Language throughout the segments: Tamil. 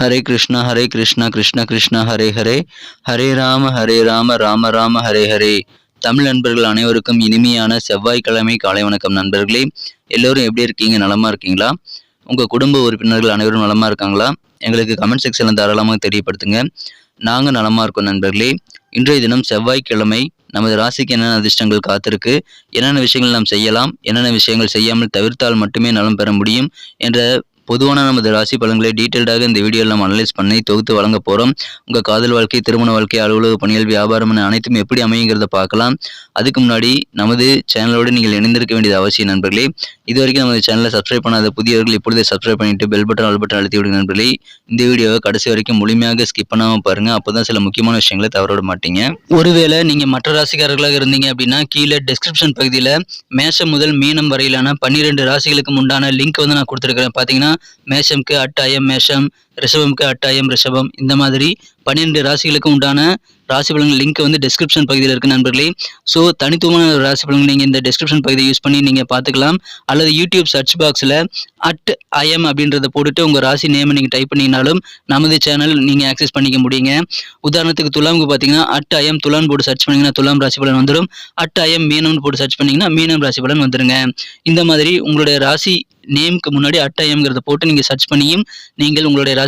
ஹரே கிருஷ்ணா ஹரே கிருஷ்ணா கிருஷ்ண கிருஷ்ணா ஹரே ஹரே. ஹரே ராம ஹரே ராம ராம ராம ஹரே ஹரே. தமிழ் நண்பர்கள் அனைவருக்கும் இனிமையான செவ்வாய்க்கிழமை காலை வணக்கம் நண்பர்களே. எல்லோரும் எப்படி இருக்கீங்க? நலமா இருக்கீங்களா? உங்கள் குடும்ப உறுப்பினர்கள் அனைவரும் நலமா இருக்காங்களா? எங்களுக்கு கமெண்ட் செக்ஷனில் தாராளமாக தெரியப்படுத்துங்க. நாங்கள் நலமா இருக்கோம் நண்பர்களே. இன்றைய தினம் செவ்வாய்க்கிழமை நமது ராசிக்கு என்னென்ன அதிர்ஷ்டங்கள் காத்திருக்கு? என்னென்ன விஷயங்கள் நாம் செய்யலாம்? என்னென்ன விஷயங்கள் செய்யாமல் தவிர்த்தால் மட்டுமே நலம் பெற முடியும்? என்ற பொதுவான நமது ராசி பலன்களை டீட்டெயில்டாக இந்த வீடியோவில் நம்ம அனலைஸ் பண்ணி தொகுத்து வழங்க போகிறோம் உங்கள் காதல் வாழ்க்கை திருமண வாழ்க்கை அலுவலக பணிகள் வியாபாரம் என அனைத்தும் எப்படி அமையுங்கிறத பார்க்கலாம். அதுக்கு முன்னாடி நமது சேனலோடு நீங்கள் இணைந்திருக்க வேண்டியது அவசியம் நண்பர்களே. இது வரைக்கும் நமது சேனலை சப்ஸ்கிரைப் பண்ணாத புதியவர்கள் இப்பொழுதே சப்ஸ்கிரைப் பண்ணிட்டு பெல் பட்டன் ஆல் பட்டன் அழுத்தி விடுங்க நண்பர்களே. இந்த வீடியோவை கடைசி வரைக்கும் முழுமையாக ஸ்கிப் பண்ணாமல் பாருங்கள் அப்போ தான் சில முக்கியமான விஷயங்களை தவற விட மாட்டீங்க. ஒருவேளை நீங்கள் மற்ற ராசிக்காரர்களாக இருந்தீங்க அப்படின்னா கீழே டிஸ்கிரிப்ஷன் பகுதியில் மேஷம் முதல் மீனம் வரையிலான பன்னிரெண்டு ராசிகளுக்கு உண்டான லிங்க் வந்து நான் கொடுத்துருக்கிறேன். பார்த்தீங்கன்னா மேஷம்க்கு அட் அயம் மேஷம். ரிஷபம்க்கு அட்டாயம் ரிஷபம். இந்த மாதிரி பன்னிரெண்டு ராசிகளுக்கு உண்டான ராசி பலன்கள் லிங்க் வந்து டிஸ்கிரிப்ஷன் பகுதியில் இருக்குது நண்பர்களே. ஸோ தனித்துவமான ராசி பலன்கள் நீங்கள் இந்த டிஸ்கிரிப்ஷன் பகுதியை யூஸ் பண்ணி நீங்கள் பார்த்துக்கலாம். அல்லது யூடியூப் சர்ச் பாக்ஸில் அட் ஐஎம் அப்படின்றத போட்டுட்டு உங்கள் ராசி நேமை நீங்கள் டைப் பண்ணிங்கனாலும் நமது சேனல் நீங்கள் ஆக்சஸ் பண்ணிக்க முடியுங்க. உதாரணத்துக்கு துலாமுக்கு பார்த்தீங்கன்னா அட் ஐஎம் துலான் போட்டு சர்ச் பண்ணிங்கன்னா துலாம் ராசி பலன் வந்துடும் அட் ஐஎம் மீனம்னு போட்டு சர்ச் பண்ணிங்கன்னா மீனம் ராசி பலன் வந்துருங்க. இந்த மாதிரி உங்களுடைய ராசி நேம்க்கு முன்னாடி அட்டாயம்ங்கிறத போட்டு நீங்கள் சர்ச் பண்ணியும் நீங்கள் உங்களுடைய ராசி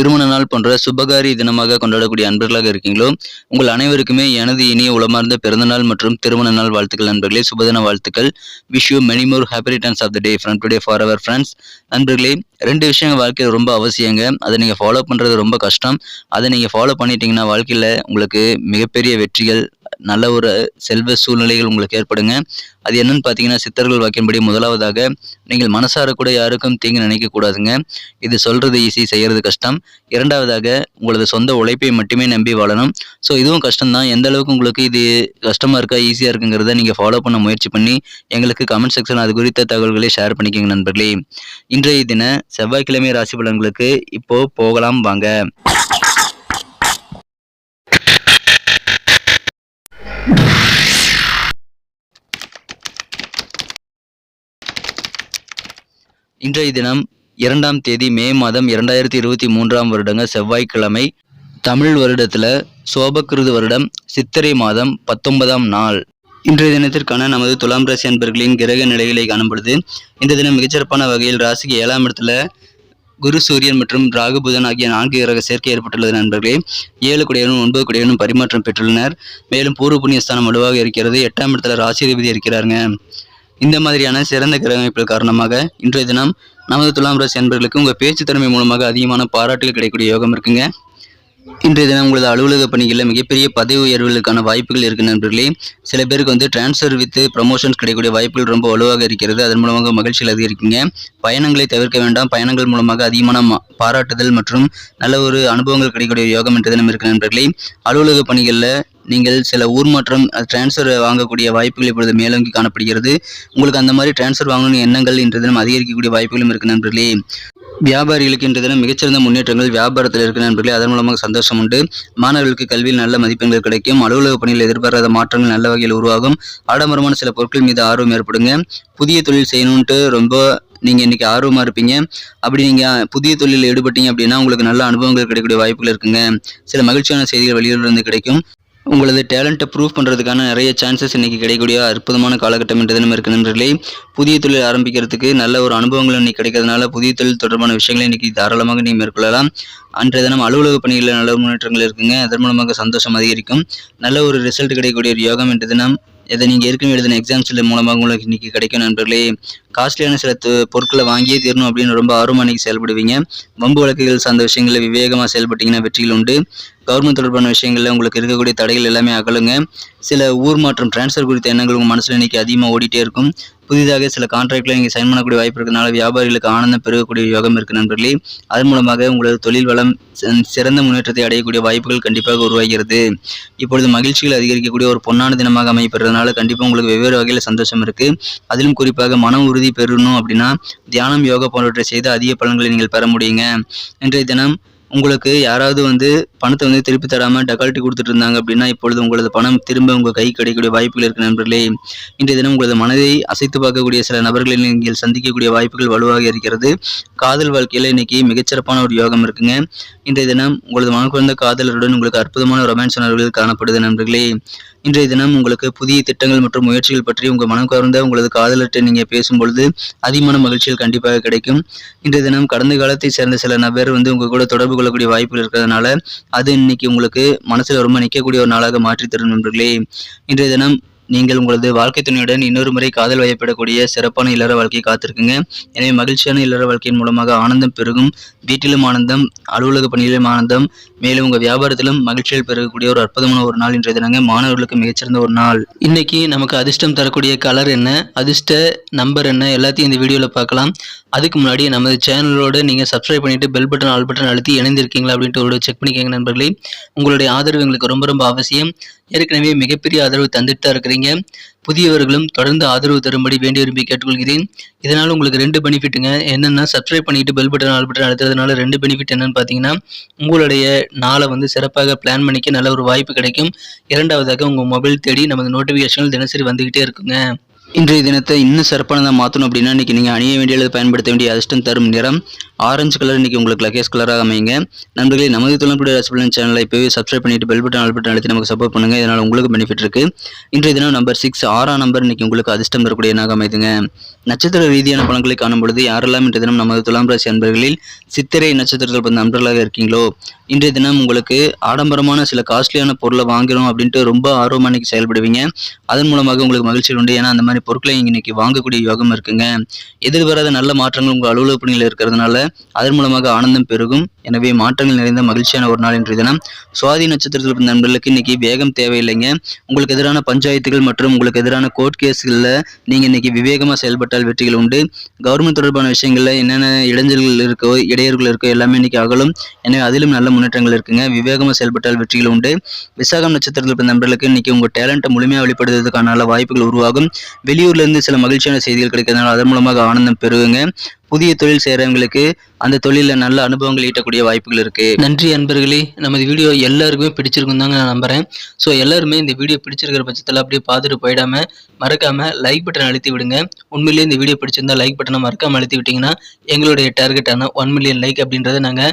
திருமண நாள் போன்ற சுபகாரி தினமாக கொண்டாடக்கூடிய அன்பர்களாக இருக்கீங்களோ உங்கள் அனைவருக்குமே எனது இனிய உளமார்ந்த பிறந்தநாள் மற்றும் திருமண நாள் வாழ்த்துக்கள் நண்பர்களே. சுபதின வாழ்த்துக்கள். Wish you many more happy returns of the day from today for our friends நண்பர்களே ரெண்டு விஷயங்கள் வாழ்க்கையில் ரொம்ப அவசியங்க. அதை நீங்கள் ஃபாலோ பண்ணுறது ரொம்ப கஷ்டம். அதை நீங்கள் ஃபாலோ பண்ணிட்டீங்கன்னா வாழ்க்கையில் உங்களுக்கு மிகப்பெரிய வெற்றிகள் நல்ல ஒரு செல்வ சூழ்நிலைகள் உங்களுக்கு ஏற்படுங்க. அது என்னன்னு பார்த்தீங்கன்னா சித்தர்கள் வாக்கின்படி முதலாவதாக நீங்கள் மனசார கூட யாருக்கும் தீங்கு நினைக்கக்கூடாதுங்க இது சொல்கிறது ஈஸி செய்கிறது கஷ்டம். இரண்டாவதாக உங்களது சொந்த உழைப்பை மட்டுமே நம்பி வாழணும். ஸோ இதுவும் கஷ்டம்தான். எந்த அளவுக்கு உங்களுக்கு இது கஷ்டமாக இருக்கா ஈஸியாக இருக்குங்கிறத நீங்கள் ஃபாலோ பண்ண முயற்சி பண்ணி எங்களுக்கு கமெண்ட் செக்ஷன் அது குறித்த தகவல்களை ஷேர் பண்ணிக்கோங்க நண்பர்களே. இன்றைய தின செவ்வாய்க்கிழமை ராசி பலன்களுக்கு இப்போ போகலாம் வாங்க. இன்றைய தினம் இரண்டாம் தேதி மே மாதம் இரண்டாயிரத்தி இருபத்தி மூன்றாம் வருடங்க செவ்வாய்க்கிழமை தமிழ் வருடத்தில் சோபக்கிருது வருடம் சித்திரை மாதம் பத்தொன்பதாம் நாள். இன்றைய தினத்திற்கான நமது துலாம் ராசி அன்பர்களின் கிரக நிலைகளை காணப்படுது இந்த தினம் மிகச்சிறப்பான வகையில் ராசிக்கு ஏழாம் இடத்துல குரு சூரியன் மற்றும் ராகு புதன் ஆகிய நான்கு கிரக சேர்க்கை ஏற்பட்டுள்ளது நண்பர்களே. ஏழு குடையனும் ஒன்பது குடையனும் பரிமாற்றம் பெற்றுள்ளனர். மேலும் பூர்வ புண்ணியஸ்தானம் வலுவாக இருக்கிறது. எட்டாம் இடத்துல ராசி அதிபதி இருக்கிறாருங்க. இந்த மாதிரியான சிறந்த கிரகமைப்புகள் காரணமாக இன்றைய தினம் நமது துலாம் ராசி அன்பர்களுக்கு உங்கள் பேச்சு திறமை மூலமாக அதிகமான பாராட்டுகள் கிடைக்கக்கூடிய யோகம் இருக்குங்க. இன்றைய தினம் உங்களது அலுவலக பணிகளில் மிகப்பெரிய பதவி உயர்வுகளுக்கான வாய்ப்புகள் இருக்கு நண்பர்களே. சில பேருக்கு வந்து டிரான்ஸ்ஃபர் வித் ப்ரமோஷன்ஸ் கிடைக்கக்கூடிய வாய்ப்புகள் ரொம்ப வலுவாக இருக்கிறது. அதன் மூலமாக மகிழ்ச்சியில் அதிகரிக்குங்க பயணங்களை தவிர்க்க வேண்டாம். பயணங்கள் மூலமாக அதிகமான பாராட்டுதல் மற்றும் நல்ல ஒரு அனுபவங்கள் கிடைக்கக்கூடிய யோகம் என்ற தினம் இருக்கு நண்பர்களே. அலுவலக பணிகளில் நீங்கள் சில ஊர் மாற்றம் டிரான்ஸ்ஃபர் வாங்கக்கூடிய வாய்ப்புகள் இப்பொழுது மேலோங்கி காணப்படுகிறது. உங்களுக்கு அந்த மாதிரி டிரான்ஸ்ஃபர் வாங்கணும் எண்ணங்கள் இன்றைய தினம் அதிகரிக்கக்கூடிய வாய்ப்புகளும் இருக்கு நண்பர்களே. வியாபாரிகளுக்கு இன்றைய தினம் மிகச்சிறந்த முன்னேற்றங்கள் வியாபாரத்தில் இருக்கிற நண்பர்களே அதன் மூலமாக சந்தோஷம் உண்டு. மாணவர்களுக்கு கல்வியில் நல்ல மதிப்பெண்கள் கிடைக்கும். அலுவலக பணியில் எதிர்பாராத மாற்றங்கள் நல்ல வகையில் உருவாகும். ஆடம்பரமான சில பொருட்கள் மீது ஆர்வம் ஏற்படுங்க. புதிய தொழில் செய்யணுன்ட்டு ரொம்ப நீங்கள் இன்றைக்கி ஆர்வமாக இருப்பீங்க. அப்படி நீங்கள் புதிய தொழிலில் ஈடுபட்டீங்க அப்படின்னா உங்களுக்கு நல்ல அனுபவங்கள் கிடைக்கக்கூடிய வாய்ப்புகள் இருக்குங்க. சில மகிழ்ச்சியான செய்திகள் வெளியிலிருந்து கிடைக்கும். உங்களது டேலண்ட்டை ப்ரூவ் பண்ணுறதுக்கான நிறைய சான்சஸ் இன்றைக்கி கிடைக்கக்கூடிய அற்புதமான காலகட்டம் என்ற தினம் இருக்கு நண்பர்களே. புதிய தொழில் ஆரம்பிக்கிறதுக்கு நல்ல ஒரு அனுபவங்கள் இன்னைக்கு கிடைக்கிறதுனால புதிய தொழில் தொடர்பான விஷயங்களை இன்னைக்கு தாராளமாக நீங்கள் மேற்கொள்ளலாம். அன்றைய தினம் அலுவலக பணிகளில் நல்ல முன்னேற்றங்கள் இருக்குங்க. அதன் மூலமாக சந்தோஷம் அதிகரிக்கும். நல்ல ஒரு ரிசல்ட் கிடைக்கக்கூடிய ஒரு யோகம் என்ற தினம். இதை நீங்கள் ஏற்கனவே எழுதின எக்ஸாம்ஸில் மூலமாக உங்களுக்கு இன்னைக்கு கிடைக்கும் நண்பர்களே. காஸ்ட்லியான சில பொருட்களை வாங்கியே தீரணும் அப்படின்னு ரொம்ப ஆர்வமாக இன்றைக்கி செயல்படுவீங்க. வம்பு வழக்குகள் சார்ந்த விஷயங்களில் விவேகமாக செயல்பட்டீங்கன்னா வெற்றிகள் உண்டு. கவர்மெண்ட் தொடர்பான விஷயங்களில் உங்களுக்கு இருக்கக்கூடிய தடைகள் எல்லாமே அகலுங்க. சில ஊர் மாற்றம் டிரான்ஸ்ஃபர் குறித்த எண்ணங்கள் உங்கள் மனசில் இன்றைக்கி அதிகமாக ஓடிட்டே இருக்கும். புதிதாக சில கான்ட்ராக்ட்ல நீங்கள் சைன் பண்ணக்கூடிய வாய்ப்பு இருக்கிறதுனால வியாபாரிகளுக்கு ஆனந்தம் பெருகக்கூடிய யோகம் இருக்கு நண்பர்களே. அதன் மூலமாக உங்களது தொழில் வளம் சிறந்த முன்னேற்றத்தை அடையக்கூடிய வாய்ப்புகள் கண்டிப்பாக உருவாகிறது. இப்பொழுது மகிழ்ச்சிகள் அதிகரிக்கக்கூடிய ஒரு பொன்னான தினமாக அமைப்பதுனால கண்டிப்பாக உங்களுக்கு வெவ்வேறு வகையில் சந்தோஷம் இருக்கு. அதிலும் குறிப்பாக மன உறுதி பெறணும் அப்படின்னா தியானம் யோகா போன்றவற்றை செய்து அதிக பலன்களை நீங்கள் பெற முடியுங்க. இன்றைய தினம் உங்களுக்கு யாராவது வந்து பணத்தை வந்து திருப்பி தராமல் டெக்கால்ட்டி கொடுத்துட்டு இருந்தாங்க அப்படின்னா இப்பொழுது உங்களது பணம் திரும்ப உங்கள் கை கிடைக்கக்கூடிய வாய்ப்புகள் இருக்கு நண்பர்களே. இன்றைய தினம் உங்களது மனதை அசைத்து பார்க்கக்கூடிய சில நபர்களை நீங்கள் சந்திக்கக்கூடிய வாய்ப்புகள் வலுவாக இருக்கிறது. காதல் வாழ்க்கையில் இன்னைக்கு மிகச்சிறப்பான ஒரு யோகம் இருக்குங்க. இன்றைய தினம் உங்களது மனக்குழந்த காதலருடன் உங்களுக்கு அற்புதமான ரொமான்ஸ் உணர்வுகள் காணப்படுது நண்பர்களே. இன்றைய தினம் உங்களுக்கு புதிய திட்டங்கள் மற்றும் முயற்சிகள் பற்றி உங்கள் மனம் கவர்ந்த உங்களது காதலர்கிட்ட நீங்கள் பேசும்பொழுது அதிகமான மகிழ்ச்சிகள் கண்டிப்பாக கிடைக்கும். இன்றைய தினம் கடந்த காலத்தை சேர்ந்த சில நபர் வந்து உங்க கூட தொடர்பு கொள்ளக்கூடிய வாய்ப்புகள் இருக்கிறதுனால அது இன்னைக்கு உங்களுக்கு மனசுல ரொம்ப நிற்கக்கூடிய ஒரு நாளாக மாற்றி தரும் நண்பர்களே. இன்றைய தினம் நீங்கள் உங்களது வாழ்க்கை துணையுடன் இன்னொரு முறை காதல் வயப்படக்கூடிய சிறப்பான இல்லற வாழ்க்கையை காத்திருக்குங்க. எனவே மகிழ்ச்சியான இல்லற வாழ்க்கையின் மூலமாக ஆனந்தம் பெருகும். வீட்டிலும் ஆனந்தம் அலுவலக பணியிலும் ஆனந்தம். மேலும் உங்க வியாபாரத்திலும் மகிழ்ச்சியில் பெறக்கூடிய ஒரு அற்புதமான ஒரு நாள் இன்றைய தினங்க. மாணவர்களுக்கு மிகச்சிறந்த ஒரு நாள். இன்னைக்கு நமக்கு அதிர்ஷ்டம் தரக்கூடிய கலர் என்ன? அதிர்ஷ்ட நம்பர் என்ன? எல்லாத்தையும் இந்த வீடியோவில் பார்க்கலாம். அதுக்கு முன்னாடி நமது சேனலோடு நீங்கள் சப்ஸ்கிரைப் பண்ணிவிட்டு பெல் பட்டன் ஆல் பட்டன் அழுத்தி இணைந்திருக்கீங்களா அப்படின்ட்டு ஒரு செக் பண்ணிக்கோங்க நண்பர்களே. உங்களுடைய ஆதரவு எங்களுக்கு ரொம்ப ரொம்ப அவசியம். ஏற்கனவே மிகப்பெரிய ஆதரவு தந்துட்டு தான் இருக்கிறீங்க. புதியவர்களும் தொடர்ந்து ஆதரவு தரும்படி வேண்டி விரும்பி கேட்டுக்கொள்கிறேன். இதனால் உங்களுக்கு ரெண்டு பெனிஃபிட்டுங்க என்னென்னா சப்ஸ்கிரைப் பண்ணிட்டு பெல் பட்டன் ஆல் பட்டன் அழுத்துறதுனால ரெண்டு பெனிஃபிட் என்னன்னு பார்த்தீங்கன்னா உங்களுடைய நாளை வந்து சிறப்பாக பிளான் பண்ணிக்க நல்ல ஒரு வாய்ப்பு கிடைக்கும். இரண்டாவதாக உங்கள் மொபைல் தேடி நமது நோட்டிஃபிகேஷன்கள் தினசரி வந்துக்கிட்டே இருக்குங்க. இன்றைய தினத்தை இன்னும் சிறப்பானதாக மாற்றணும் அப்படின்னா இன்றைக்கி நீங்கள் அணிய வேண்டியது பயன்படுத்த வேண்டிய அதிர்ஷ்டம் தரும் நிறம் ஆரஞ்சு கலர் இன்றைக்கி உங்களுக்கு லக்கேஸ் கலராக அமைங்க நண்பர்களே நமது தொழில்நுட்ப ரசபலன் சேனலை இப்போவே சப்ஸ்கிரைப் பண்ணிட்டு பெல் பட்டன் ஆல் பட்டன் அழுத்தி நமக்கு சப்போர்ட் பண்ணுங்கள் இதனால் உங்களுக்கு பெனிஃபிட் இருக்குது இன்றைய தினம் நம்பர் சிக்ஸ் ஆறாம் நம்பர் இன்றைக்கி உங்களுக்கு அதிர்ஷ்டம் தரக்கூடிய எண்ணாக அமைதுங்க. நட்சத்திர ரீதியான பலன்களை காணும் பொழுது யாரெல்லாம் இன்றைய தினம் நமது துலாம் ராசி அன்பர்களில் சித்திரை நட்சத்திரத்தில் பிறந்த நண்பர்களாக இருக்கீங்களோ இன்றைய தினம் உங்களுக்கு ஆடம்பரமான சில காஸ்ட்லியான பொருளை வாங்கணும் அப்படின்ட்டு ரொம்ப ஆர்வமாக இன்னைக்கு செயல்படுவீங்க. அதன் மூலமாக உங்களுக்கு மகிழ்ச்சி உண்டு. ஏன்னா அந்த மாதிரி பொருட்களை இன்றைக்கி வாங்கக்கூடிய யோகம் இருக்குங்க. எதிர்வராத நல்ல மாற்றங்கள் உங்கள் அலுவலக பணியில் இருக்கிறதுனால அதன் மூலமாக ஆனந்தம் பெருகும். எனவே மாற்றங்கள் நிறைந்த மகிழ்ச்சியான ஒரு நாள் இன்றைய தினம். சுவாதி நட்சத்திரத்தில் இருந்த நண்பர்களுக்கு இன்னைக்கு வேகம் தேவையில்லைங்க. உங்களுக்கு எதிரான பஞ்சாயத்துகள் மற்றும் உங்களுக்கு எதிரான கோர்ட் கேஸ்களில் நீங்கள் இன்னைக்கு விவேகமாக செயல்பட்டால் வெற்றிகள் உண்டு. கவர்மெண்ட் தொடர்பான விஷயங்களில் என்னென்ன இடைஞ்சல்கள் இருக்கோ இடையூறுகள் இருக்கோ எல்லாமே இன்னைக்கு அகலும். எனவே அதிலும் நல்ல முன்னேற்றங்கள் இருக்குங்க. விவேகமாக செயல்பட்டால் வெற்றிகள் உண்டு. விசாகம் நட்சத்திரத்தில் இருந்த நண்பர்களுக்கு இன்னைக்கு உங்கள் டேலண்ட்டை முழுமையாக வெளிப்படுத்துவதற்கான நல்ல வாய்ப்புகள் உருவாகும். வெளியூர்லேருந்து சில மகிழ்ச்சியான செய்திகள் கிடைக்கிறதுனால அதன் மூலமாக ஆனந்தம் பெறுவங்க புதிய தொழில் செய்கிறவங்களுக்கு அந்த தொழிலில் நல்ல அனுபவங்கள் ஈட்டக்கூடிய வாய்ப்புகள் இருக்குது நன்றி அன்பர்களே. நமது வீடியோ எல்லாருக்குமே பிடிச்சிருக்கும் தாங்க நான் நம்புறேன். ஸோ எல்லாருமே இந்த வீடியோ பிடிச்சிருக்கிற பட்சத்தில் அப்படியே பார்த்துட்டு போயிடாமல் மறக்காம லைக் பட்டன் அழுத்தி விடுங்க. உண்மையிலேயே இந்த வீடியோ பிடிச்சிருந்தா லைக் பட்டனை மறக்காமல் அழுத்தி விட்டிங்கன்னா எங்களுடைய டார்கெட்டான ஒன் மில்லியன் லைக் அப்படின்றத நாங்கள்